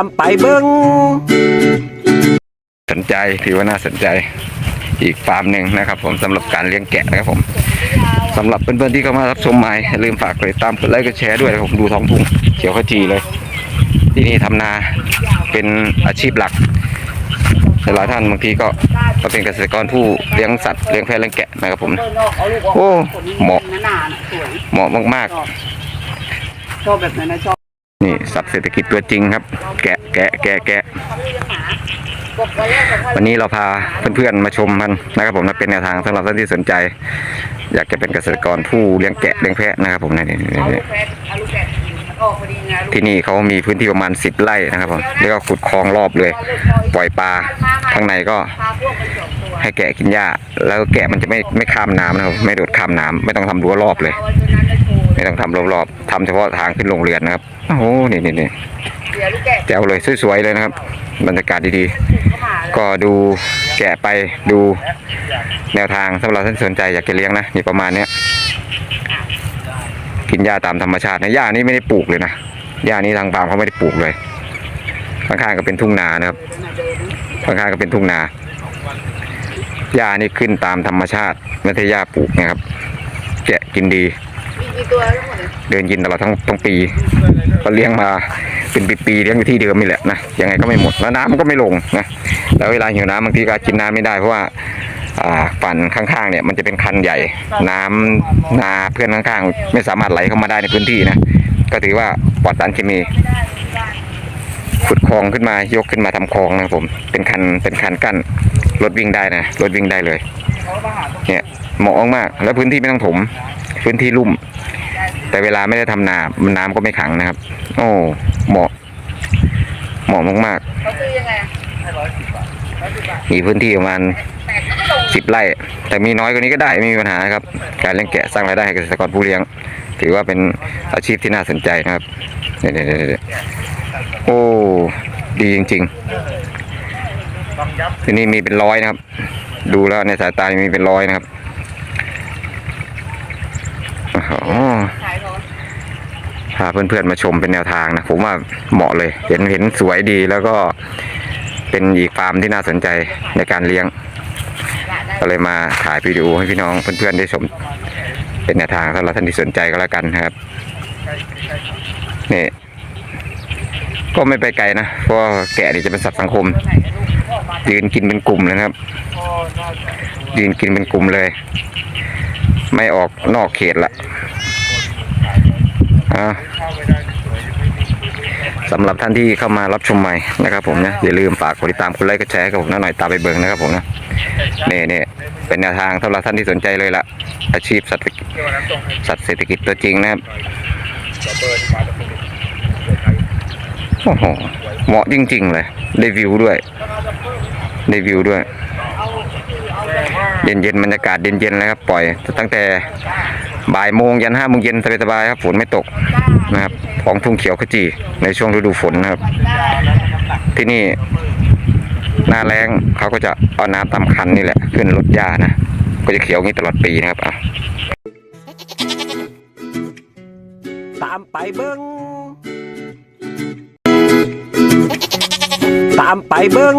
ามไปเบิ้งสนใจถือว่าน่าสนใจอีกฟาร์มหนึ่งนะครับ ผมสำหรับการเลี้ยงแกะนะครับผมสำหรับเพื่อนๆที่เข้ามารับชมใหม่อย่าลืมฝากกดติดตามกดไลค์กดแชร์ด้วยผมดูท้องทุ่งเขียวขจีเลย ที่นี่ทำนาเป็นอาชีพหลักหลายท่านบางทีก็ก็เป็นเกษตรกรผู้เลี้ยงสัตว์เลี้ยงแพะเลี้ยงแกะนะครับผมโอ้เหมาะเหมาะมากๆชอบแบบนั้นนะชอบ สัตว์เศรษฐกิจตัวจริงครับ แกะแกะแกะแกะวันนี้เราพาเพื่อนๆมาชมมันนะครับผมนะเป็นแนวทางสำหรับท่านที่สนใจ อยากจะเป็นเกษตรกรผู้เลี้ยงแกะเลี้ยงแพะนะครับผมนี่นี่เอานี่ลูกแพะที่นี่เขามีพื้นที่ประมาณ10ไร่นะครับผมแล้วก็ขุดคลองรอบเลย ปล่อยปลาข้างในก็ให้แกะกินหญ้าแล้วแกะมันจะไม่ไม่ข้ามน้ำนะครับไม่โดดข้ามน้ำไม่ต้องทำรั้วรอบเลย ไว้ตัวนั้นเลยโชว์ไม่ต้องทำรอบๆทำเฉพาะทางขึ้นโรงเรือนนะครับโอ้โหนี่นี่นี่เดี๋ยวลูกแกะแจ๋วเลยสวยๆเลยนะครับ บรรยากาศดีเข้ามาแล้วๆก็ดูแกะไปดูแนวทางสำหรับท่านที่สนใจอยากจะเลี้ยงนะนี่ประมาณเนี้ยกินหญ้าตามธรรมชาตินะหญ้านี่ไม่ได้ปลูกเลยนะหญ้านี่ทางฟาร์มเขาไม่ได้ปลูกเลยข้างๆก็เป็นทุ่งนานะครับข้างๆก็เป็นทุ่งนาหญ้านี่ขึ้นตามธรรมชาติไม่ใช่หญ้าปลูกนะครับแกะกินดีมี กี่ตัวทั้งหมดเลยเดินกินตลอดทั้งทั้งปีก็เลี้ยงมาเป็นปีๆเลี้ยงอยู่ที่เดิมนี่แหละนะยังไงก็ไม่หมดแล้วน้ำมันก็ไม่ลงนะแล้วเวลาหิวน้ำบางทีก็กินน้ำไม่ได้เพราะว่าฝันข้างๆเนี่ยมันจะเป็นคันใหญ่ น้ำนาเพื่อนข้างๆ ไม่สามารถไหลเข้ามาได้ในพื้นที่นะก็ถือว่าปลอดสารเคมีขุดคลองขึ้นมายกขึ้นมาทำคลองนะครับผมเป็นคันเป็นคันกั้นรถวิ่งได้นะรถวิ่งได้เลย เนี่ยเหมาะมากแล้วพื้นที่ไม่ต้องถม พื้นที่ลุ่ม แต่เวลาไม่ได้ทำนามันน้ำก็ไม่ขังนะครับ โอ้เหมาะ เหมาะมากเขาซื้อยังไงอะๆมีพื้นที่ประมาณสิบไร่ แต่มีน้อยกว่านี้ก็ได้ไม่มีปัญหาครับ การเลี้ยงแกะสร้างรายได้ให้เกษตรกรผู้เลี้ยง ถือว่าเป็นอาชีพที่น่าสนใจนะครับเนี่ยเนี่ยเนี่ยเนี่ยโอ้ ดีจริงๆที่นี่มีเป็นร้อยนะครับ ดูแล้วในสายตามีเป็นร้อยนะครับโอ้โห ขายของ พาเพื่อนๆมาชมเป็นแนวทางนะผมว่าเหมาะเลยเห็นเห็นสวยดีแล้วก็เป็นอีกฟาร์มที่น่าสนใจในการเลี้ยง ก็เลยมาถ่ายวิดีโอให้พี่น้องเพื่อนๆได้ชมเป็นแนวทางสำหรับท่านที่สนใจก็แล้วกันครับนี่ก็ไม่ไปไกลนะเพราะแกะนี่จะเป็นสัตว์สังคม ยืนกินเป็นกลุ่มเลยนะครับ ยืนกินเป็นกลุ่มเลย ไม่ออกนอกเขตละ อ่าสำหรับท่านที่เข้ามารับชมใหม่นะครับ ผมนะอย่าลืมฝากกดติดตามกดไลค์กดแชร์ให้กับผมนะหน่อยตามไปเบิ่งนะครับผมนะนี่นี่เป็นแนวทางสำหรับท่านที่สนใจเลยละอาชีพสัตว์สัตว์เศรษฐกิจตัวจริงนะครับโอ้โหเหมาะจริง ๆ เลยได้วิวด้วยได้วิวด้วย เย็นเย็นๆบรรยากาศเย็นเย็นๆเลยครับปล่อยตั้งแต่ บ่ายโมงยันห้าโมงเย็นสบายๆครับฝนไม่ตกนะครับของทุ่งเขียวขจีในช่วงฤดูฝนนะครับ ที่นี่หน้าแรงเขาก็จะเอาน้ำตามคันนี่แหละ ขึ้นรถหญ้านะ ก็จะเขียวงนี้ตลอดปีนะครับอะตามไปเบิ้งตามไปเบิ้ง